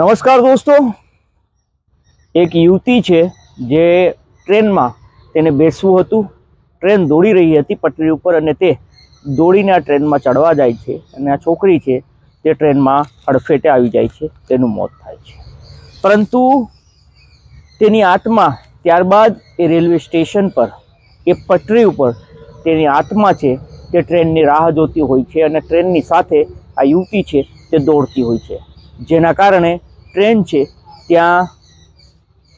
નમસ્કાર દોસ્તો. એક યુવતી છે જે ટ્રેનમાં તેને બેસવું હતું. ટ્રેન દોડી રહી હતી પટરી ઉપર અને તે દોડીને આ ટ્રેનમાં ચડવા જાય છે અને આ છોકરી છે તે ટ્રેનમાં અડફેટે આવી જાય છે, તેનું મોત થાય છે. પરંતુ તેની આત્મા ત્યારબાદ એ રેલવે સ્ટેશન પર, એ પટરી ઉપર તેની આત્મા છે તે ટ્રેનની રાહ જોતી હોય છે અને ટ્રેનની સાથે આ યુવતી છે તે દોડતી હોય છે. જેના કારણે ટ્રેન છે, ત્યાં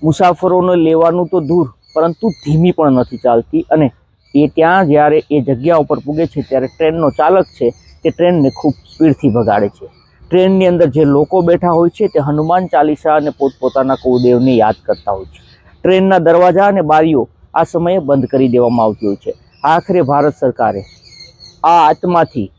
મુસાફરોને લેવાનું તો દૂર, પરંતુ ધીમી પણ નથી ચાલતી. અને એ ત્યાં જ્યારે એ જગ્યા ઉપર પૂગે છે, ત્યારે ટ્રેનનો ચાલક છે, તે ટ્રેનને ખૂબ સ્પીડથી ભગાડે છે. ટ્રેનની અંદર જે લોકો બેઠા હોય છે, તે હનુમાન ચાલીસા અને પોતપોતાના કુળદેવને યાદ કરતા હોય છે. ટ્રેનના દરવાજા અને બારીઓ આ સમયે બંધ કરી દેવામાં આવતી હોય છે. આખરે ભારત સરકારે આ આત્માથી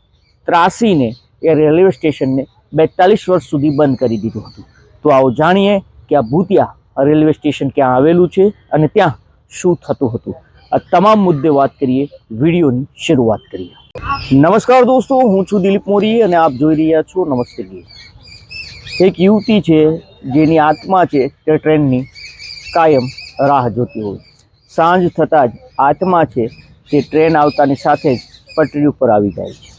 ત્રાસીને એ રેલવે સ્ટેશનને બેતાલીસ વર્ષ સુધી બંધ કરી દીધું હતું. તો આવો જાણીએ કે આ ભૂતિયા રેલવે સ્ટેશન ક્યાં આવેલું છે અને ત્યાં શું થતું હતું. આ તમામ મુદ્દે વાત કરીએ, વિડીયોની શરૂઆત કરીએ. નમસ્કાર દોસ્તો, હું છું દિલીપ મોરી અને આપ જોઈ રહ્યા છો નમસ્તે એક યુવતી છે જેની આત્મા છે તે ટ્રેનની કાયમ રાહ જોતી હોય સાંજ થતાં જ આત્મા છે તે ટ્રેન આવતાની સાથે જ પટરી ઉપર આવી જાય છે.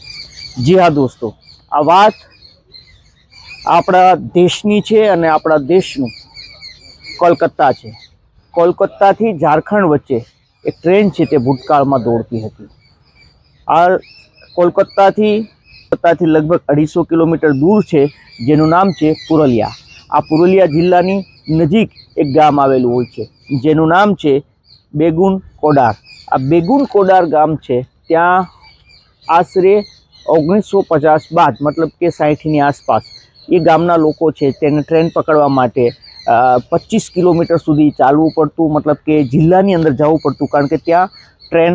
જી હા દોસ્તો, આ વાત આપણા દેશની છે અને આપણા દેશનું કોલકાતા છે. કોલકાતાથી ઝારખંડ વચ્ચે એક ટ્રેન છે તે ભૂતકાળમાં દોડતી હતી. આ કોલકાતાથી કોલકાતાથી લગભગ અઢીસો કિલોમીટર દૂર છે, જેનું નામ છે પુરલિયા. આ પુરલિયા જિલ્લાની નજીક એક ગામ આવેલું હોય છે, જેનું નામ છે બેગુન કોડાર. આ બેગુન કોડાર ગામ છે, ત્યાં આશરે ઓગણીસો પચાસ બાદ, મતલબ કે સાહીઠની આસપાસ એ ગામના લોકો છે તેને ટ્રેન પકડવા માટે પચીસ કિલોમીટર સુધી ચાલવું પડતું, મતલબ કે જિલ્લાની અંદર જવું પડતું, કારણ કે ત્યાં ટ્રેન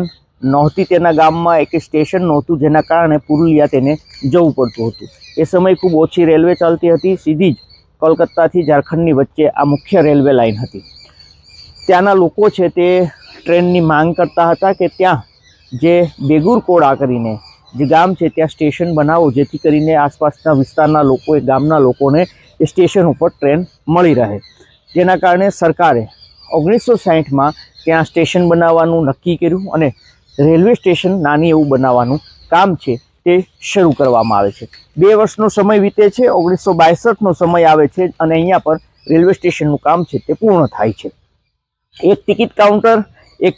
નહોતી તેના ગામમાં, એક સ્ટેશન નહોતું જેના કારણે પુરુલિયા તેને જવું પડતું હતું. એ સમયે ખૂબ ઓછી રેલવે ચાલતી હતી, સીધી જ કોલકાતાથી ઝારખંડની વચ્ચે આ મુખ્ય રેલવે લાઇન હતી. ત્યાંના લોકો છે તે ટ્રેનની માંગ કરતા હતા કે ત્યાં જે બેગુર કોડા કરીને જે ગામ છે ત્યાં સ્ટેશન બનાવો, જેથી કરીને આસપાસના વિસ્તારના લોકો એ ગામના લોકોને એ સ્ટેશન ઉપર ટ્રેન મળી રહે. જેના કારણે સરકારે ઓગણીસો સાહીઠમાં ત્યાં સ્ટેશન બનાવવાનું નક્કી કર્યું અને રેલવે સ્ટેશન નાની એવું બનાવવાનું કામ છે તે શરૂ કરવામાં આવે છે. બે વર્ષનો સમય વીતે છે, ઓગણીસો બાસઠનો સમય આવે છે અને અહીંયા પર રેલવે સ્ટેશનનું કામ છે તે પૂર્ણ થાય છે. એક ટિકિટ કાઉન્ટર એક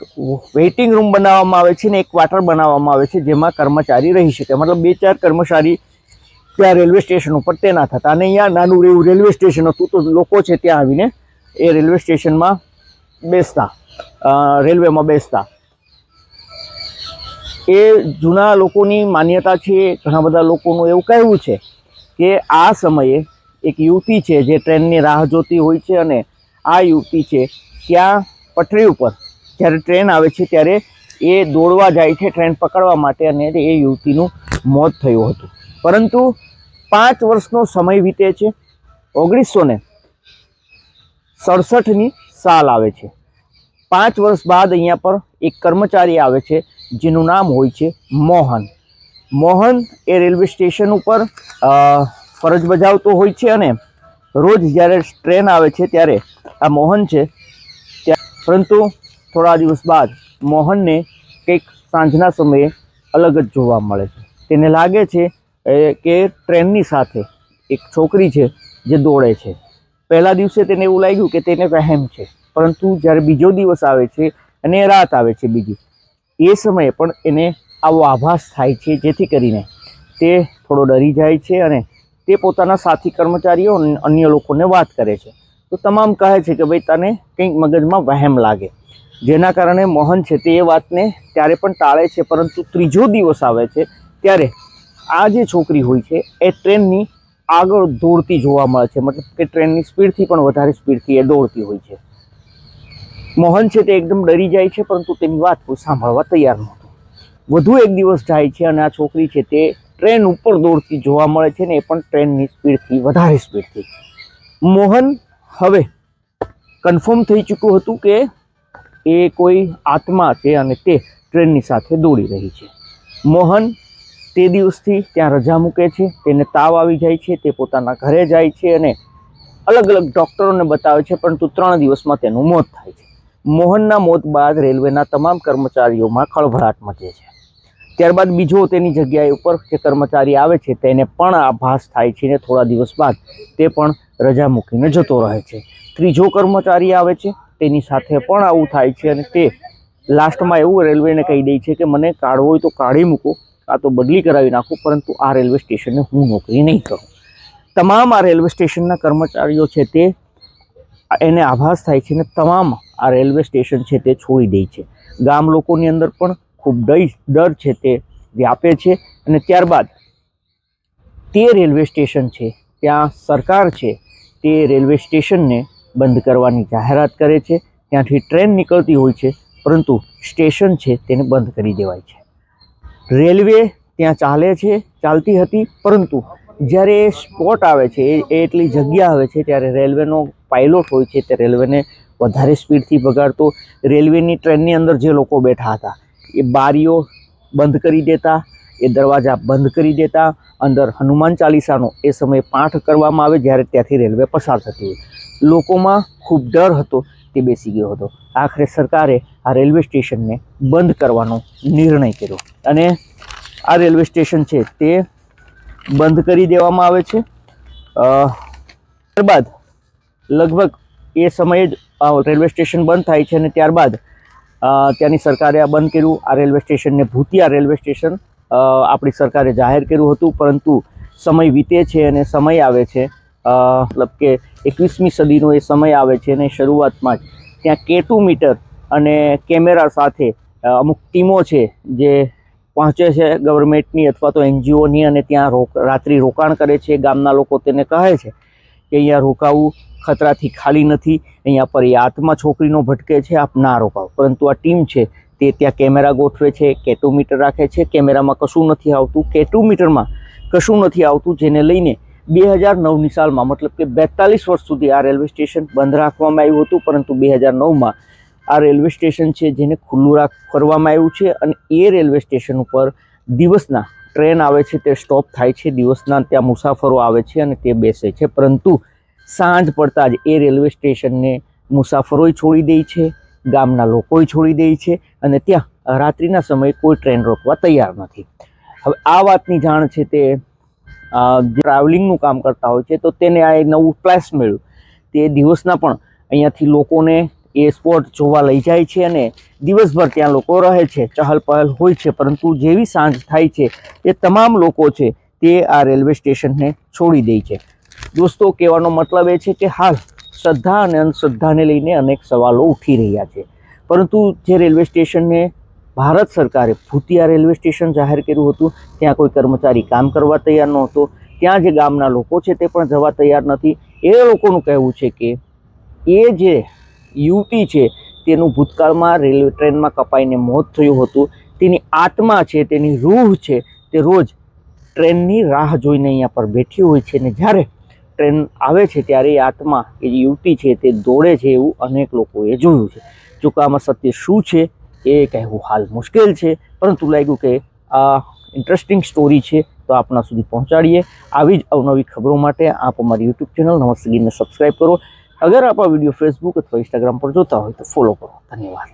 વેઇટિંગ રૂમ બનાવવામાં આવે છે ને એક ક્વાર્ટર બનાવવામાં આવે છે જેમાં કર્મચારી રહી શકે. મતલબ બે ચાર કર્મચારી ત્યાં રેલવે સ્ટેશન ઉપર તૈનાત હતા અને અહીંયા નાનું એવું રેલવે સ્ટેશન હતું તો લોકો છે ત્યાં આવીને એ રેલવે સ્ટેશનમાં બેસતા. રેલવેમાં બેસતા. એ જૂના લોકોની માન્યતા છે, ઘણા બધા લોકોનું એવું કહેવું છે કે આ સમયે એક યુવતી છે જે ટ્રેનની રાહ જોતી હોય છે અને આ યુવતી છે ત્યાં પટરી ઉપર જ્યારે ટ્રેન આવે છે ત્યારે એ દોડવા જાય છે ટ્રેન પકડવા માટે અને એ યુવતીનું મોત થયું હતું. પરંતુ પાંચ વર્ષનો સમય વીતે છે. ઓગણીસો ને સડસઠની સાલ આવે છે. પાંચ વર્ષ બાદ અહીંયા પર એક કર્મચારી આવે છે, જેનું નામ હોય છે મોહન. મોહન એ રેલવે સ્ટેશન ઉપર ફરજ બજાવતો હોય છે અને રોજ જ્યારે ટ્રેન આવે છે ત્યારે આ મોહન છે, ત્યાં પરંતુ થોડા દિવસ બાદ મોહનને કંઈક સાંજના સમયે અલગ જ જોવા મળે છે. તેને લાગે છે કે ટ્રેનની સાથે એક છોકરી છે જે દોડે છે. પહેલા દિવસે તેને એવું લાગ્યું કે તેને વહેમ છે, પરંતુ જ્યારે બીજો દિવસ આવે છે અને રાત આવે છે બીજી, એ સમયે પણ એને આવો આભાસ થાય છે, જેથી કરીને તે થોડો ડરી જાય છે અને તે પોતાના સાથી કર્મચારીઓ અન્ય લોકોને વાત કરે છે. તો તમામ કહે છે કે, ભાઈ, તને કંઈક મગજમાં વહેમ લાગે. જેના કારણે મોહન છે તે એ વાતને ત્યારે પણ ટાળે છે, પરંતુ ત્રીજો દિવસ આવે છે ત્યારે આ જે છોકરી હોય છે, એ ટ્રેનની આગળ દોડતી જોવા મળે છે. મતલબ કે ટ્રેનની સ્પીડથી પણ વધારે સ્પીડથી એ દોડતી હોય છે. મોહન છે તે એકદમ ડરી જાય છે, પરંતુ તેની વાત કોઈ સાંભળવા તૈયાર નહોતું. વધુ એક દિવસ જાય છે અને આ છોકરી છે તે ટ્રેન ઉપર દોડતી જોવા મળે છે ને એ પણ ટ્રેનની સ્પીડથી વધારે સ્પીડથી. મોહન હવે કન્ફર્મ થઈ ચૂક્યું હતું કે એ કોઈ આત્મા છે અને તે ટ્રેનની સાથે દોડી રહી છે. મોહન તે દિવસથી ત્યાં રજા મૂકે છે, તેને તાવ આવી જાય છે, તે પોતાના ઘરે જાય છે અને અલગ અલગ ડૉક્ટરોને બતાવે છે, પરંતુ ત્રણ દિવસમાં તેનું મોત થાય છે. મોહનના મોત બાદ રેલવેના તમામ કર્મચારીઓમાં ખળભળાટ મચે છે. ત્યારબાદ બીજો તેની જગ્યાએ ઉપર જે કર્મચારી આવે છે, તેને પણ આભાસ થાય છે ને થોડા દિવસ બાદ તે પણ રજા મૂકીને જતો રહે છે. ત્રીજો કર્મચારી આવે છે તેની સાથે પણ આવું થાય છે અને તે લાસ્ટમાં એવું રેલવેને કહી દે છે કે મને કાઢવો હોય તો કાઢી મૂકો કાં તો બદલી કરાવી નાખો, પરંતુ આ રેલવે સ્ટેશનને હું નોકરી નહીં કરું. તમામ આ રેલવે સ્ટેશનના કર્મચારીઓ છે તે, એને આભાસ થાય છે ને તમામ આ રેલવે સ્ટેશન છે તે છોડી દે છે. ગામ લોકોની અંદર પણ ખૂબ ડઈ, ડર છે તે વ્યાપે છે અને ત્યારબાદ તે રેલવે સ્ટેશન છે, ત્યાં સરકાર છે, તે રેલવે સ્ટેશનને બંધ કરવાની જાહેરાત કરે છે. ત્યાંથી ટ્રેન નીકળતી હોય છે, પરંતુ સ્ટેશન છે તેને બંધ કરી દેવાય છે. રેલવે ત્યાં ચાલે છે, ચાલતી હતી, પરંતુ જ્યારે એ સ્પોટ આવે છે, એ એટલી જગ્યા આવે છે, ત્યારે રેલવેનો પાયલોટ હોય છે, તે રેલવેને વધારે સ્પીડથી ભગાડતો. રેલવેની ટ્રેનની અંદર જે લોકો બેઠા હતા, એ બારીઓ બંધ કરી દેતા, એ દરવાજા બંધ કરી દેતા. અંદર હનુમાન ચાલીસાનો એ સમયે પાઠ કરવામાં આવે, જ્યારે ત્યાંથી રેલવે પસાર થતી હોય. લોકોમાં ખૂબ ડર હતો, તે બેસી ગયો હતો. આખરે સરકારે આ રેલવે સ્ટેશનને બંધ કરવાનો નિર્ણય કર્યો. અને આ રેલવે સ્ટેશન છે તે બંધ કરી દેવામાં આવે છે. ત્યારબાદ લગભગ એ સમયે જ રેલવે સ્ટેશન બંધ થાય છે અને ત્યારબાદ ત્યાંની સરકારે આ બંધ કર્યું. આ રેલવે સ્ટેશનને ભૂતિયા રેલવે સ્ટેશન આપણી સરકારે જાહેર કર્યું હતું, પરંતુ સમય વીતે છે અને સમય આવે છે. મતલબ કે એકવીસમી સદીનો એ સમય આવે છે અને શરૂઆતમાં જ ત્યાં કેટુ મીટર અને કેમેરા સાથે અમુક ટીમો છે જે પહોંચે છે ગવર્મેન્ટની અથવા તો એનજીઓની અને ત્યાં રોક, રાત્રિ રોકાણ કરે છે. ગામના લોકો તેને કહે છે કે અહીંયા રોકાવું, ખતરાથી ખાલી નથી, અહીંયા પર આત્મા છોકરીનો ભટકે છે, આપ ના રોકાવ. પરંતુ આ ટીમ છે તે ત્યાં કેમેરા ગોઠવે છે કેટોમીટર રાખે છે. કેમેરામાં કશું નથી આવતું કેટોમીટરમાં કશું નથી આવતું, જેને લઈને બે હજાર નવની સાલમાં, મતલબ કે બેતાલીસ વર્ષ સુધી આ રેલવે સ્ટેશન બંધ રાખવામાં આવ્યું હતું, પરંતુ બે હજાર નવમાં આ રેલવે સ્ટેશન છે જેને ખુલ્લું રાખ કરવામાં આવ્યું છે અને એ રેલવે સ્ટેશન ઉપર દિવસના ટ્રેન આવે છે, તે સ્ટોપ થાય છે, દિવસના ત્યાં મુસાફરો આવે છે અને તે બેસે છે. પરંતુ સાંજ પડતા જ એ રેલવે સ્ટેશનને મુસાફરોય છોડી દે છે, ગામના લોકોય છોડી દે છે અને ત્યાં રાત્રિના સમયે કોઈ ટ્રેન રોકવા તૈયાર નથી. હવે આ વાતની જાણ છે તે ટ્રાવેલિંગનું કામ કરતા હોય છે, તો તેને આ નવું પ્લેસ મળ્યું. તે દિવસના પણ અહીંયાથી લોકોને એ સ્પોટ જોવા લઈ જાય છે અને દિવસભર ત્યાં લોકો રહે છે, ચહલ પહલ હોય છે, પરંતુ જેવી સાંજ થાય છે, એ તમામ લોકો છે તે આ રેલવે સ્ટેશનને છોડી દે છે. દોસ્તો, કહેવાનો મતલબ એ છે કે હાલ શ્રદ્ધા અને અંધશ્રદ્ધાને લઈને અનેક સવાલો ઉઠી રહ્યા છે. પરંતુ જે રેલવે સ્ટેશનને ભારત સરકારે ભૂતિયા રેલવે સ્ટેશન જાહેર કર્યું હતું. ત્યાં કોઈ કર્મચારી કામ કરવા તૈયાર નહોતો. ત્યાં જે ગામના લોકો છે તે પણ જવા તૈયાર નથી. એ લોકોનું કહેવું છે કે એ જે યુવતી છે તેનું ભૂતકાળમાં રેલવે ટ્રેનમાં કપાઈને મોત થયું હતું. તેની આત્મા છે, તેની રૂહ છે, તે રોજ ટ્રેનની રાહ જોઈને અહીંયા પર બેઠી હોય છે ને જ્યારે ટ્રેન આવે છે ત્યારે એ આત્મા, એ યુવતી છે તે દોડે છે એવું અનેક લોકોએ જોયું છે. જો સત્ય શું છે? એ કહેવું હાલ મુશ્કેલ છે. પરંતુ લાગ્યું કે આ ઇન્ટરેસ્ટિંગ સ્ટોરી છે તો આપણા સુધી પહોંચાડીએ. આવી જ અવનવી ખબરો માટે આપ અમારી યુટ્યુબ ચેનલ નમસ્તે ગીરને સબસ્ક્રાઈબ કરો. અગર આપ આ વીડિયો ફેસબુક અથવા ઇન્સ્ટાગ્રામ પર જોતા હોય તો ફોલો કરો. ધન્યવાદ.